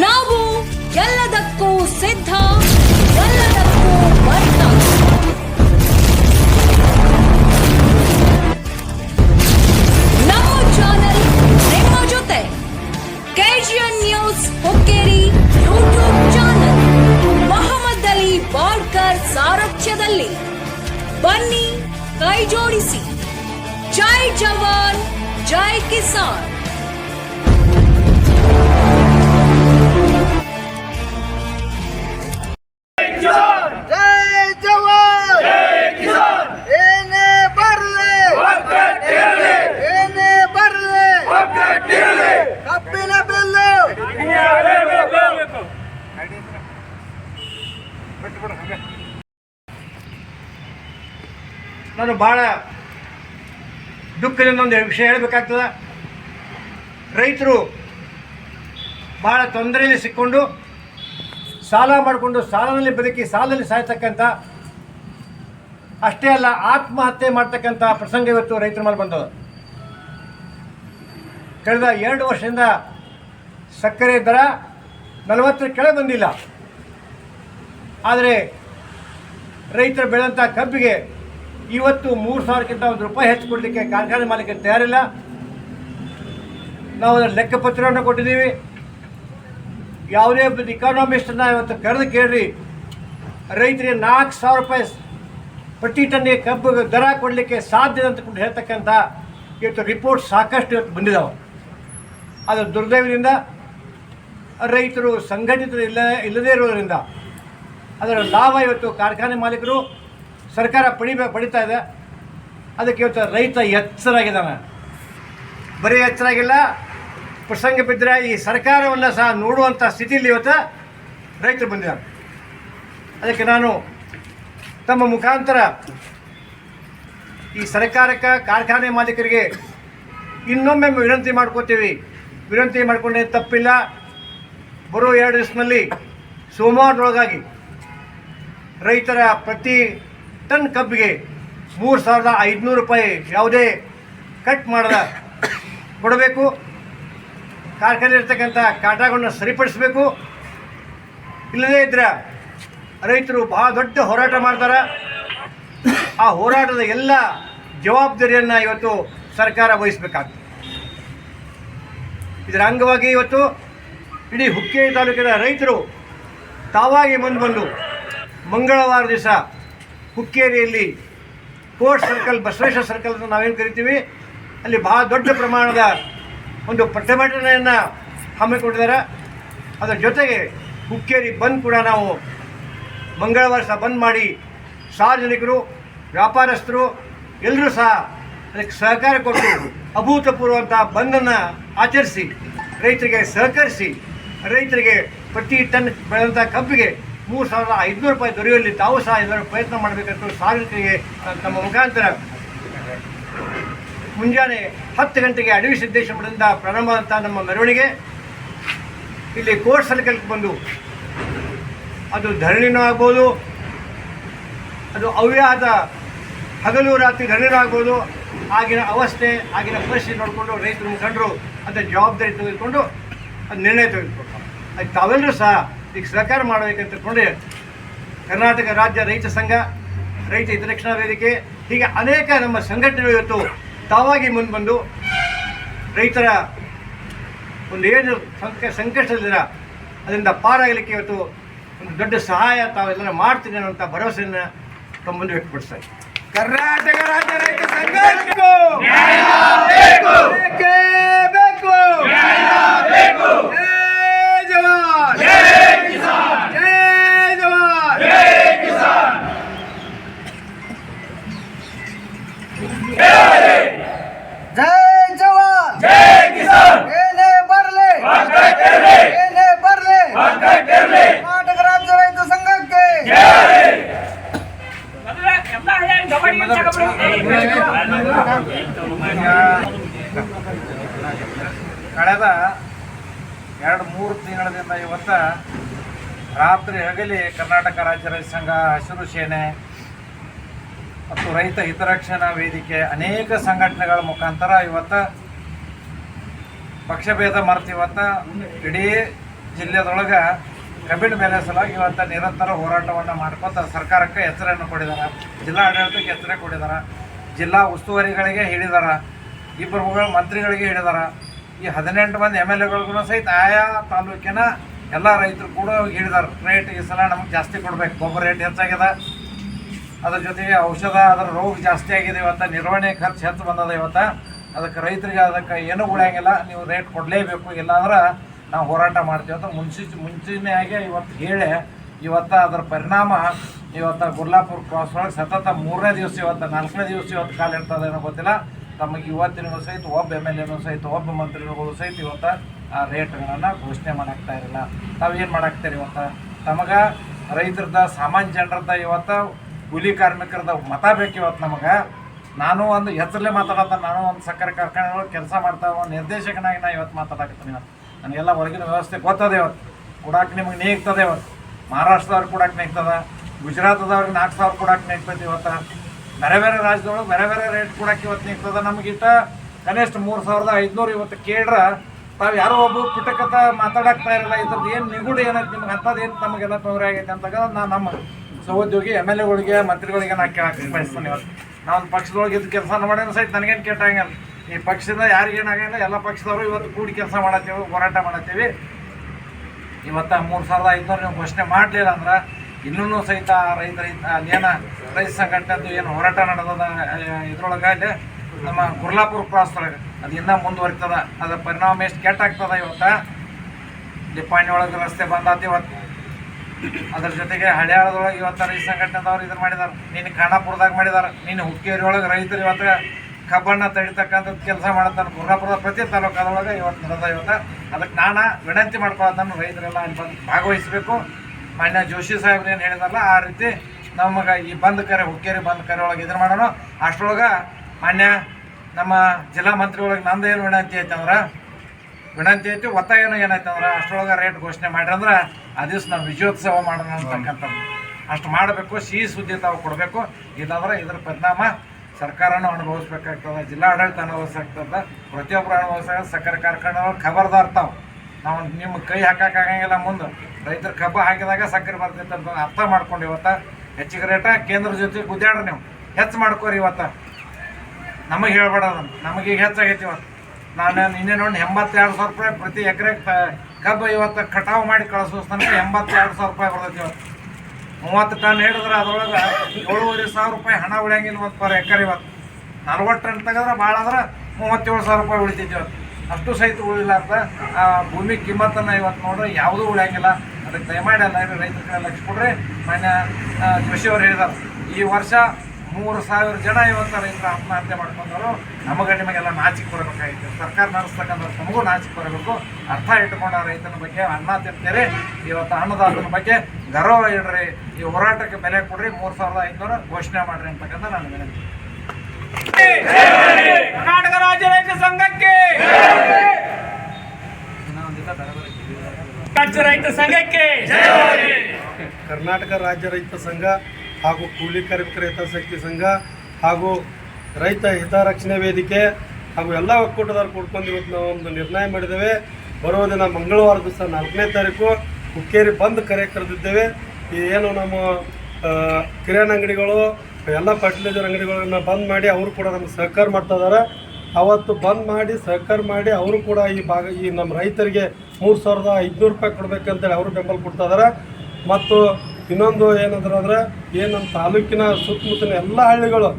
ನಾವು ಎಲ್ಲದಕ್ಕೂ ಸಿದ್ಧ, ಎಲ್ಲದಕ್ಕೂ ಬದ್ಧ. ನಮ್ಮ ಚಾನೆಲ್ ನಿಮ್ಮ ಜೊತೆ KGN news Hukkeri YouTube channel Mohammad Ali Balkar ಸಾರಥ್ಯದಲ್ಲಿ. ಬನ್ನಿ ಕೈ ಜೋಡಿಸಿ ಜೈ ಜವಾನ್, ಜೈ ಕಿಸಾನ್. ಭಾಳ ದುಃಖದಿಂದ ಒಂದು ವಿಷಯ ಹೇಳಬೇಕಾಗ್ತದೆ. ರೈತರು ಭಾಳ ತೊಂದರೆಯಲ್ಲಿ ಸಿಕ್ಕೊಂಡು ಸಾಲ ಮಾಡಿಕೊಂಡು ಸಾಲದಲ್ಲಿ ಬದುಕಿ ಸಾಲದಲ್ಲಿ ಸಾಯ್ತಕ್ಕಂಥ ಅಷ್ಟೇ ಅಲ್ಲ ಆತ್ಮಹತ್ಯೆ ಮಾಡ್ತಕ್ಕಂಥ ಪ್ರಸಂಗ ಇವತ್ತು ರೈತರ ಮೇಲೆ ಬಂದದ. ಕಳೆದ ಎರಡು ವರ್ಷದಿಂದ ಸಕ್ಕರೆ ದರ ನಲವತ್ತರ ಕೆಳಗೆ ಬಂದಿಲ್ಲ. ಆದರೆ ರೈತರು ಬೆಳೆದಂಥ ಕಬ್ಬಿಗೆ ಇವತ್ತು ಮೂರು ಸಾವಿರಕ್ಕಿಂತ ಒಂದು ರೂಪಾಯಿ ಹೆಚ್ಚು ಕೊಡಲಿಕ್ಕೆ ಕಾರ್ಖಾನೆ ಮಾಲೀಕರು ತಯಾರಿಲ್ಲ. ನಾವು ಅದರ ಲೆಕ್ಕಪತ್ರವನ್ನು ಕೊಟ್ಟಿದ್ದೀವಿ. ಯಾವುದೇ ಒಬ್ಬ ಇಕಾನಮಿಸ್ಟನ್ನ ಇವತ್ತು ಕರೆದು ಕೇಳ್ರಿ. ರೈತರಿಗೆ ನಾಲ್ಕು ಸಾವಿರ ರೂಪಾಯಿ ಪ್ರತಿ ಟನ್ನಿಗೆ ಕಬ್ಬು ದರ ಕೊಡಲಿಕ್ಕೆ ಸಾಧ್ಯ ಅಂತ ಹೇಳ್ತಕ್ಕಂಥ ಇವತ್ತು ರಿಪೋರ್ಟ್ ಸಾಕಷ್ಟು ಇವತ್ತು ಬಂದಿದ್ದಾವೆ ಅದು ದುರ್ದೈವದಿಂದ ರೈತರು ಸಂಘಟಿತ ಇಲ್ಲ, ಇಲ್ಲದೇ ಇರೋದರಿಂದ ಅದರ ಲಾಭ ಇವತ್ತು ಕಾರ್ಖಾನೆ ಮಾಲೀಕರು ಸರ್ಕಾರ ಪಡಿಬೇ ಪಡಿತಾ ಇದೆ. ಅದಕ್ಕೆ ಇವತ್ತು ರೈತ ಎಚ್ಚರಾಗಿದ್ದಾನೆ. ಬರೀ ಎಚ್ಚರಾಗಿಲ್ಲ, ಪ್ರಸಂಗ ಬಿದ್ದರೆ ಈ ಸರ್ಕಾರವನ್ನು ಸಹ ನೋಡುವಂಥ ಸ್ಥಿತಿಯಲ್ಲಿ ಇವತ್ತು ರೈತರು ಬಂದಿದ್ದಾರೆ. ಅದಕ್ಕೆ ನಾನು ತಮ್ಮ ಮುಖಾಂತರ ಈ ಸರ್ಕಾರಕ್ಕೆ, ಕಾರ್ಖಾನೆ ಮಾಲೀಕರಿಗೆ ಇನ್ನೊಮ್ಮೆ ವಿನಂತಿ ಮಾಡ್ಕೋತೀವಿ. ವಿನಂತಿ ಮಾಡ್ಕೊಂಡೇ ತಪ್ಪಿಲ್ಲ. ಬರೋ ಎರಡು ದಿವಸದಲ್ಲಿ ಸೋಮವಾರದೊಳಗಾಗಿ ರೈತರ ಪ್ರತಿ ಟನ್ ಕಬ್ಬಿಗೆ ಮೂರು ಸಾವಿರದ ಐದುನೂರು ರೂಪಾಯಿ ಯಾವುದೇ ಕಟ್ ಮಾಡದ ಕೊಡಬೇಕು. ಕಾರ್ಖಾನೆ ಇರ್ತಕ್ಕಂಥ ಕಾಟಾಗಳನ್ನ ಸರಿಪಡಿಸಬೇಕು. ಇಲ್ಲದೇ ಇದ್ರೆ ರೈತರು ಬಹಳ ದೊಡ್ಡ ಹೋರಾಟ ಮಾಡ್ತಾರೆ. ಆ ಹೋರಾಟದ ಎಲ್ಲ ಜವಾಬ್ದಾರಿಯನ್ನು ಇವತ್ತು ಸರ್ಕಾರ ವಹಿಸಬೇಕಾಗ್ತದೆ. ಇದರ ಅಂಗವಾಗಿ ಇವತ್ತು ಇಡೀ ಹುಕ್ಕೇರಿ ತಾಲೂಕಿನ ರೈತರು ತಾವಾಗಿ ಮುಂದೆ ಬಂದು ಮಂಗಳವಾರ ದಿವಸ ಹುಕ್ಕೇರಿಯಲ್ಲಿ ಕೋರ್ಟ್ ಸರ್ಕಲ್, ಬಸವೇಶ್ವರ ಸರ್ಕಲ್ ಅಂತ ನಾವೇನು ಕರಿತೀವಿ, ಅಲ್ಲಿ ಬಹಳ ದೊಡ್ಡ ಪ್ರಮಾಣದ ಒಂದು ಪ್ರತಿಭಟನೆಯನ್ನು ಹಮ್ಮಿಕೊಂಡಿದ್ದಾರೆ ಅದರ ಜೊತೆಗೆ ಹುಕ್ಕೇರಿ ಬಂದ್ ಕೂಡ ನಾವು ಮಂಗಳವಾರ ಸಹ ಬಂದ್ ಮಾಡಿ ಸಾರ್ವಜನಿಕರು, ವ್ಯಾಪಾರಸ್ಥರು ಎಲ್ಲರೂ ಸಹ ಅದಕ್ಕೆ ಸಹಕಾರ ಕೊಟ್ಟು ಅಭೂತಪೂರ್ವಂಥ ಬಂದನ್ನು ಆಚರಿಸಿ, ರೈತರಿಗೆ ಸಹಕರಿಸಿ, ರೈತರಿಗೆ ಪ್ರತಿ ಟನ್ ಬೆಳೆದಂಥ ಕಬ್ಬಿಗೆ ಮೂರು ಸಾವಿರದ ಐದುನೂರು ರೂಪಾಯಿ ದೊರೆಯುವಲ್ಲಿ ತಾವು ಸಹ ಇದರ ಪ್ರಯತ್ನ ಮಾಡಬೇಕಂತ ಸಾರ್ವಜನಿಕರಿಗೆ ನಮ್ಮ ಮುಖಾಂತರ ಮುಂಜಾನೆ ಹತ್ತು ಗಂಟೆಗೆ ಅಡವಿ ಸಿದ್ದೇಶ್ವರದಿಂದ ಪ್ರಾರಂಭವಾದಂಥ ನಮ್ಮ ಮೆರವಣಿಗೆ. ಇಲ್ಲಿ ಕೋರ್ಟ್ ಸರ್ಕಲ್ಗೆ ಬಂದು ಅದು ಧರಣಿನೂ ಆಗ್ಬೋದು, ಅದು ಅವ್ಯಾದ ಹಗಲು ರಾತ್ರಿ ಧರಣಿನೂ ಆಗ್ಬೋದು. ಆಗಿನ ಅವಸ್ಥೆ, ಆಗಿನ ಪರಿಸ್ಥಿತಿ ನೋಡಿಕೊಂಡು ರೈತರು ಮುಖಂಡರು ಅದರ ಜವಾಬ್ದಾರಿ ತೆಗೆದುಕೊಂಡು ಅದು ನಿರ್ಣಯ ತೆಗೆದುಕೊಂಡು ಅದು ತಾವೆಲ್ಲರೂ ಸಹ ಈಗ ಸಹಕಾರ ಮಾಡಬೇಕಂತ ತಿಳ್ಕೊಂಡ್ರೆ ಕರ್ನಾಟಕ ರಾಜ್ಯ ರೈತ ಸಂಘ ರೈತ ಹಿತರಕ್ಷಣಾ ವೇದಿಕೆ ಹೀಗೆ ಅನೇಕ ನಮ್ಮ ಸಂಘಟನೆಗಳು ಇವತ್ತು ತಾವಾಗಿ ಮುಂದೆ ಬಂದು ರೈತರ ಒಂದು ಏನು ಸಂಕ ಸಂಕಷ್ಟದಲ್ಲಿರ ಅದರಿಂದ ಪಾರಾಗಲಿಕ್ಕೆ ಇವತ್ತು ಒಂದು ದೊಡ್ಡ ಸಹಾಯ ತಾವೆಲ್ಲರ ಮಾಡ್ತೀನಿ ಅನ್ನೋಂಥ ಭರವಸೆಯನ್ನು ತಮ್ಮ ವ್ಯಕ್ತಪಡಿಸ್ತಾರೆ ವ್ಯಕ್ತಪಡಿಸ್ತಾ ಕರ್ನಾಟಕ ರಾಜ್ಯ ರೈತ ಸಂಘಕ್ಕೂ ಕರ್ನಾಟಕ ರಾಜ್ಯ ರೈತ ಸಂಘಕ್ಕೆ. ಮೊದಲೇ ಎಲ್ಲ ಕಳೆದ ಎರಡು ಮೂರು ತಿಂಗಳಿಂದ ಇವತ್ತ ರಾತ್ರಿ ಹಗಲಿ ಕರ್ನಾಟಕ ರಾಜ್ಯ ರೈತ ಸಂಘ ಹಸಿರು ಸೇನೆ ಮತ್ತು ರೈತ ಹಿತರಕ್ಷಣಾ ವೇದಿಕೆ ಅನೇಕ ಸಂಘಟನೆಗಳ ಮುಖಾಂತರ ಇವತ್ತ ಪಕ್ಷಭೇದ ಮರೆತು ಇವತ್ತ ಇಡೀ ಜಿಲ್ಲೆದೊಳಗೆ ಕಬ್ಬಿಣ ಬೆಲೆ ಸಲುವಾಗಿ ಇವತ್ತು ನಿರಂತರ ಹೋರಾಟವನ್ನು ಮಾಡ್ಕೊತ ಸರ್ಕಾರಕ್ಕೆ ಎಚ್ಚರನ್ನು ಕೊಡಿದ್ದಾರೆ ಜಿಲ್ಲಾ ಆಡಳಿತಕ್ಕೆ ಎಚ್ಚರ ಕೊಡಿದಾರ, ಜಿಲ್ಲಾ ಉಸ್ತುವಾರಿಗಳಿಗೆ ಹೇಳಿದಾರ ಇಬ್ಬರು ಮಂತ್ರಿಗಳಿಗೆ ಹೇಳಿದಾರ. ಈ ಹದಿನೆಂಟು ಮಂದಿ ಎಂ ಎಲ್ ಎಗಳಿಗೂ ಸಹಿತ ಆಯಾ ತಾಲೂಕಿನ ಎಲ್ಲ ರೈತರು ಕೂಡ ಹೇಳಿದ್ದಾರೆ ರೇಟ್ ಈ ಸಲ ನಮಗೆ ಜಾಸ್ತಿ ಕೊಡ್ಬೇಕು, ಗೊಬ್ಬರ ರೇಟ್ ಹೆಚ್ಚಾಗಿದೆ. ಅದ್ರ ಜೊತೆಗೆ ಔಷಧ, ಅದರ ರೋಗ ಜಾಸ್ತಿ ಆಗಿದೆ ಇವತ್ತು, ನಿರ್ವಹಣೆ ಖರ್ಚು ಹೆಚ್ಚು ಬಂದದ ಇವತ್ತು. ಅದಕ್ಕೆ ರೈತರಿಗೆ ಅದಕ್ಕೆ ಏನೂ ಉಳಿಯಂಗಿಲ್ಲ, ನೀವು ರೇಟ್ ಕೊಡಲೇಬೇಕು, ಇಲ್ಲಾಂದ್ರೆ ನಾವು ಹೋರಾಟ ಮಾಡ್ತೀವಿ ಅಂತ ಮುನ್ಸಿ ಆಗಿ ಇವತ್ತು ಹೇಳಿ, ಇವತ್ತು ಅದರ ಪರಿಣಾಮ, ಇವತ್ತು ಗುರ್ಲಾಪುರ ಕ್ರಾಸ್ ಒಳಗೆ ಸತತ ಮೂರನೇ ದಿವಸ ಇವತ್ತು, ನಾಲ್ಕನೇ ದಿವಸ ಇವತ್ತು ಕಾಲ ಇರ್ತದೇನೋ ಗೊತ್ತಿಲ್ಲ. ತಮಗೆ ಇವತ್ತಿನ ಸಹಿತ, ಒಬ್ಬ ಎಂ ಎಲ್ ಎನೂ ಸಹಿತ, ಒಬ್ಬ ಮಂತ್ರಿಗಳು ಸಹಿತ ಇವತ್ತು ಆ ರೇಟ್ಗಳನ್ನು ಘೋಷಣೆ ಮಾಡಾಕ್ತಾ ಇರಲಿಲ್ಲ ತಾವು ಏನು ಮಾಡಾಕ್ತೀರಿ ಇವತ್ತು? ತಮಗೆ ರೈತರದ, ಸಾಮಾನ್ಯ ಜನರದ ಇವತ್ತು, ಕೂಲಿ ಕಾರ್ಮಿಕರದ ಮತ ಬೇಕು ಇವತ್ತು ನಮಗೆ. ನಾನು ಒಂದು ಹೆಸರಲ್ಲೇ ಮಾತಾಡತ್ತ ನಾನು ಒಂದು ಸಕ್ಕರೆ ಕಾರ್ಖಾನೆಗಳು ಕೆಲಸ ಮಾಡ್ತಾ ಒಂದು ನಿರ್ದೇಶಕನಾಗಿ ನಾನು ಇವತ್ತು ಮಾತಾಡಕತ್ತೀನಿ ಇವತ್ತು. ನನಗೆಲ್ಲ ಹೊರಗಿನ ವ್ಯವಸ್ಥೆ ಗೊತ್ತದೆ ಇವತ್ತು ಕೊಡಾಕ್ ನಿಮಗೆ ನೇಗ್ತದೆ ಇವತ್ತು ಮಹಾರಾಷ್ಟ್ರದವ್ರಿಗೆ ಕೊಡಕ್ಕೆ ನೇಗ್ತದ, ಗುಜರಾತದವ್ರಿಗೆ ನಾಲ್ಕು ಸಾವಿರ ಕೊಡಕ್ಕೆ ನೇಗ್ತದೆ ಇವತ್ತು. ಬೇರೆ ಬೇರೆ ರಾಜ್ಯದೊಳಗೆ ಬೇರೆ ಬೇರೆ ರೇಟ್ ಕೊಡಕ್ಕೆ ಇವತ್ತು ನಿಂತದ ನಮಗಿಷ್ಟ ಕನಿಷ್ಠ ಮೂರು ಸಾವಿರದ ಐದುನೂರು ಇವತ್ತು ಕೇಳ್ರ, ತಾವು ಯಾರೋ ಒಬ್ಬ ಪುಟಕತ ಮಾತಾಡಕ್ತಾ ಇರಲ್ಲ ಇದ್ರದ್ದು ಏನು ನಿಗೂಢ ಏನೈತೆ ನಿಮ್ಗೆ ಅಂಥದ್ದು ಏನು ತಮಗೆಲ್ಲ ತೊಂದರೆ ಆಗೈತೆ ಅಂತ ನಾನು ನಮ್ಮ ಸಹೋದ್ಯೋಗಿ, ಎಂ ಎಲ್ ಎಗಳಿಗೆ, ಮಂತ್ರಿಗಳಿಗೆ ನಾ ಕೇಳಕ್ಕೆ ಬಯಸ್ತೇನೆ ಇವತ್ತು. ನಾನು ಪಕ್ಷದೊಳಗೆ ಇದು ಕೆಲಸ ಮಾಡೋಣ ಸಹಿತ ನನಗೇನು ಕೆಟ್ಟಂಗಿಲ್ಲ ಈ ಪಕ್ಷದಿಂದ ಯಾರಿಗೇನಾಗಿಲ್ಲ ಎಲ್ಲ ಪಕ್ಷದವರು ಇವತ್ತು ಕೂಡಿ ಕೆಲಸ ಮಾಡತ್ತೀವಿ, ಹೋರಾಟ ಮಾಡತ್ತೀವಿ. ಇವತ್ತು ಮೂರು ಸಾವಿರದ ಐದುನೂರು ನೀವು ಘೋಷಣೆ ಮಾಡಲಿಲ್ಲ ಅಂದ್ರೆ ಇನ್ನೂ ಸಹಿತ ರೈತ ರೈತ ರೈತ ಸಂಘಟನೆದು ಏನು ಹೋರಾಟ ನಡೆದದ ಇದ್ರೊಳಗೆ ಅಲ್ಲಿ ನಮ್ಮ ಗುರ್ಲಾಪುರ ಅದು ಇನ್ನೂ ಮುಂದುವರಿತದ, ಅದರ ಪರಿಣಾಮ ಎಷ್ಟು ಕೆಟ್ಟಾಗ್ತದ ಇವತ್ತು? ಡಿಪಾಣಿ ಒಳಗೆ ರಸ್ತೆ ಬಂದಾತಿ ಇವತ್ತು. ಅದ್ರ ಜೊತೆಗೆ ಹಳ್ಯಾಳದೊಳಗೆ ಇವತ್ತು ರೈತ ಸಂಘಟನೆದವ್ರು ಇದ್ರ ಮಾಡಿದಾರೆ ನೀನು ಖಾನಾಪುರದಾಗ ಮಾಡಿದಾರೆ ನೀನು ಹುಕ್ಕೇರಿ ಒಳಗೆ ರೈತರು ಇವತ್ತು ಕಬ್ಬಣ್ಣ ತಡಿತಕ್ಕಂಥದ್ದು ಕೆಲಸ ಮಾಡುತ್ತಾನೆ ಗುರ್ರಾಪುರದ ಪ್ರತಿ ತಾಲೂಕಾದೊಳಗೆ ಇವತ್ತು ನಡೆದ ಇವತ್ತು. ಅದಕ್ಕೆ ನಾನು ವಿನಂತಿ ಮಾಡ್ಕೊಳ್ಳೋದನ್ನು ರೈತರೆಲ್ಲ ಅಲ್ಲಿ ಬಂದು ಭಾಗವಹಿಸಬೇಕು. ಮಾನ್ಯ ಜೋಶಿ ಸಾಹೇಬ್ರು ಏನು ಹೇಳಿದಾರಲ್ಲ, ಆ ರೀತಿ ನಮಗೆ ಈ ಬಂದ್ ಕರೆ, ಹುಕ್ಕೇರಿ ಬಂದ್ ಕರೆ ಒಳಗೆ ಇದನ್ನು ಮಾಡೋಣ. ಅಷ್ಟರೊಳಗೆ ಮಾನ್ಯ ನಮ್ಮ ಜಿಲ್ಲಾ ಮಂತ್ರಿ ಒಳಗೆ ನಂದು ಏನು ವಿನಂತಿ ಐತಂದ್ರೆ ವಿನಂತಿ ಐತಿ ಒತ್ತಾಯನೂ ಏನಾಯ್ತಂದ್ರೆ ಅಷ್ಟರೊಳಗೆ ರೇಟ್ ಘೋಷಣೆ ಮಾಡ್ರಂದ್ರೆ ಆ ದಿವಸ ನಾವು ವಿಜಯೋತ್ಸವ ಮಾಡೋಣ ಅಂತಕ್ಕಂಥದ್ದು. ಅಷ್ಟು ಮಾಡಬೇಕು, ಸಿಹಿ ಸುದ್ದಿ ತಾವು ಕೊಡಬೇಕು. ಇಲ್ಲಾಂದ್ರೆ ಇದ್ರ ಪರಿಣಾಮ ಸರ್ಕಾರನೂ ಅನುಭವಿಸ್ಬೇಕಾಗ್ತದೆ ಜಿಲ್ಲಾ ಆಡಳಿತ ಅನುಭವಿಸಾಗ್ತದೆ ಪ್ರತಿಯೊಬ್ಬರು ಅನುಭವಿಸ ಸಕ್ಕರೆ ಕಾರ್ಖಾನೆಗಳು ಖಬರ್ದಾರ್ ತಾವು. ನಾವು ನಿಮ್ಮ ಕೈ ಹಾಕಕ್ಕಾಗಂಗಿಲ್ಲ ಮುಂದೆ. ರೈತರು ಕಬ್ಬು ಹಾಕಿದಾಗ ಸಕ್ಕರೆ ಬರ್ತೈತೆ ಅಂತ ಅರ್ಥ ಮಾಡ್ಕೊಂಡು ಇವತ್ತು ಹೆಚ್ಚಿಗೆ ರೇಟ, ಕೇಂದ್ರ ಜೊತೆ ಗುದ್ದಾಡ್ರಿ ನೀವು. ಹೆಚ್ಚು ಮಾಡ್ಕೋರಿ ಇವತ್ತು. ನಮಗೆ ಹೇಳ್ಬೇಡ ನಮಗೀಗ ಹೆಚ್ಚಾಗೈತಿ ಇವತ್ತು. ನಾನು ನಿನ್ನೆ ನೋಡಿ ಎಂಬತ್ತೆರಡು ಸಾವಿರ ರೂಪಾಯಿ ಪ್ರತಿ ಎಕರೆ ಕಬ್ಬು ಇವತ್ತು ಕಟಾವು ಮಾಡಿ ಕಳಿಸೋ ತನಕ ಎಂಬತ್ತೆರಡು ಸಾವಿರ ರೂಪಾಯಿ ಬರ್ತೈತಿ ಇವತ್ತು. ಮೂವತ್ತು ಟನ್ ಹಿಡಿದ್ರೆ ಅದ್ರೊಳಗೆ ಏಳುವರೆ ಸಾವಿರ ರೂಪಾಯಿ ಹಣ ಉಳಿಯಂಗಿಲ್ಲ ಇವತ್ತು ಪರ್ ಎಕರೆ ಇವತ್ತು. ನಲ್ವತ್ತು ಟನ್ ತೆಗೆದ್ರೆ ಭಾಳ ಅಂದ್ರೆ ಮೂವತ್ತೇಳು ಸಾವಿರ ರೂಪಾಯಿ ಉಳಿತೈತಿ ಇವತ್ತು. ಅಷ್ಟು ಸಹಿತ ಉಳಿಲ್ಲ ಅಂತ ಆ ಭೂಮಿ ಕಿಮ್ಮತ್ತನ್ನು ಇವತ್ತು ನೋಡ್ರೆ ಯಾವುದೂ ಉಳಿಯಂಗಿಲ್ಲ. ಅದಕ್ಕೆ ದಯಮಾಡಿ ಅಲ್ಲ ರೈತರ ಕೈ ಲಕ್ಷ ಕೊಡ್ರಿ ಮಾನ್ಯ ಜೋಶಿ ಈ ವರ್ಷ ಮೂರು ಸಾವಿರ ಜನ ಇವತ್ತು ರೈತರು ಆತ್ಮಹತ್ಯೆ ಮಾಡ್ಕೊಂಡವರು, ನಮಗೆ ನಿಮಗೆಲ್ಲ ನಾಚಿಕೆ ಬರಬೇಕಾಗಿತ್ತು ಸರ್ಕಾರ ನಡೆಸ್ತಕ್ಕಂಥವ್ರು ತಮಗೂ ನಾಚಿಕೆ ಬರಬೇಕು ಅರ್ಥ ಇಟ್ಕೊಂಡ ರೈತನ ಬಗ್ಗೆ ಅನ್ನ ತಿಂತೀರಿ ಇವತ್ತು ಅನ್ನದಾತನ ಬಗ್ಗೆ ಗೌರವ ಇಡ್ರಿ, ಈ ಹೋರಾಟಕ್ಕೆ ಬೆಲೆ ಕೊಡ್ರಿ, ಮೂರು ಸಾವಿರದ ಐದುನೂರು ಘೋಷಣೆ ಮಾಡ್ರಿ ಅಂತಕ್ಕಂಥ ನಾನು ವಿನಂತಿ. ಕರ್ನಾಟಕ ರಾಜ್ಯ ರೈತ ಸಂಘಕ್ಕೆ ರಾಜ್ಯ ರೈತ ಸಂಘಕ್ಕೆ! ಕರ್ನಾಟಕ ರಾಜ್ಯ ರೈತ ಸಂಘ ಹಾಗೂ ಕೂಲಿ ಕಾರ್ಮಿಕರ ಹಿತಾಸಕ್ತಿ ಸಂಘ ಹಾಗೂ ರೈತ ಹಿತರಕ್ಷಣೆ ವೇದಿಕೆ ಹಾಗೂ ಎಲ್ಲ ಒಕ್ಕೂಟದವ್ರು ಕೂಡ್ಕೊಂಡು ಇವತ್ತು ನಾವು ಒಂದು ನಿರ್ಣಯ ಮಾಡಿದ್ದೇವೆ. ಬರುವ ದಿನ ಮಂಗಳವಾರ ದಿವಸ ನಾಲ್ಕನೇ ತಾರೀಕು ಹುಕ್ಕೇರಿ ಬಂದ್ ಕರೆ ಕರೆದಿದ್ದೇವೆ. ಈ ಏನು ನಮ್ಮ ಕಿರಾಣಿ ಅಂಗಡಿಗಳು, ಎಲ್ಲ ಫರ್ಟಿಲೈಸರ್ ಅಂಗಡಿಗಳನ್ನ ಬಂದ್ ಮಾಡಿ ಅವರು ಕೂಡ ನಮ್ಗೆ ಸಹಕಾರ ಮಾಡ್ತಾ ಇದ್ದಾರೆ. ಅವತ್ತು ಬಂದ್ ಮಾಡಿ ಸಹಕಾರ ಮಾಡಿ ಅವರು ಕೂಡ ಈ ಭಾಗ, ಈ ನಮ್ಮ ರೈತರಿಗೆ ಮೂರು ಸಾವಿರದ ಐದುನೂರು ರೂಪಾಯಿ ಕೊಡಬೇಕಂತೇಳಿ ಅವರು ಬೆಂಬಲ ಕೊಡ್ತಾ ಇದ್ದಾರೆ. ಮತ್ತು ಇನ್ನೊಂದು ಏನಂದ್ರೆ ಅಂದ್ರೆ, ಏನು ನಮ್ಮ ತಾಲೂಕಿನ ಸುತ್ತಮುತ್ತಲಿನ ಎಲ್ಲ ಹಳ್ಳಿಗಳು,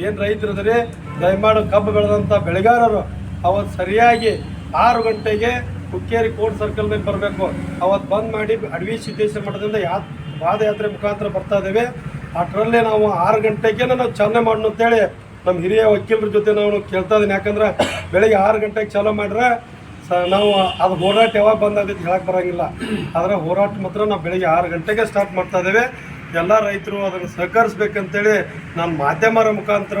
ಏನು ರೈತರು ಇದ್ರಿ, ದಯಮಾಡಿ ಕಬ್ಬು ಬೆಳೆದಂಥ ಬೆಳೆಗಾರರು ಅವತ್ತು ಸರಿಯಾಗಿ ಆರು ಗಂಟೆಗೆ ಹುಕ್ಕೇರಿ ಕೋರ್ಟ್ ಸರ್ಕಲ್ನಲ್ಲಿ ಬರಬೇಕು. ಅವತ್ತು ಬಂದ್ ಮಾಡಿ ಅಡವಿ ಸಿದ್ದೇಶ್ವರ ಮಠದಿಂದ ಯಾ ಪಾದಯಾತ್ರೆ ಮುಖಾಂತರ ಬರ್ತಾ ಇದ್ದೇವೆ. ಅಷ್ಟರಲ್ಲಿ ನಾವು ಆರು ಗಂಟೆಗೆ ನಾವು ಚಾಲನೆ ಮಾಡೋಣ ಅಂತೇಳಿ ನಮ್ಮ ಹಿರಿಯ ವಕೀಲರ ಜೊತೆ ನಾವು ಕೇಳ್ತಾ ಇದ್ದೀನಿ. ಯಾಕಂದ್ರೆ, ಬೆಳಿಗ್ಗೆ ಆರು ಗಂಟೆಗೆ ಚಾಲೂ ಮಾಡ್ರೆ ಸ, ನಾವು ಅದು ಹೋರಾಟ ಯಾವಾಗ ಬಂದಾಗೈತೆ ಹೇಳಕ್ಕೆ ಬರೋಂಗಿಲ್ಲ. ಆದರೆ ಹೋರಾಟ ಮಾತ್ರ ನಾವು ಬೆಳಿಗ್ಗೆ ಆರು ಗಂಟೆಗೆ ಸ್ಟಾರ್ಟ್ ಮಾಡ್ತಾ ಇದ್ದೇವೆ. ಎಲ್ಲ ರೈತರು ಅದನ್ನು ಸಹಕರಿಸ್ಬೇಕಂತೇಳಿ ನಾನು ಮಾಧ್ಯಮರ ಮುಖಾಂತರ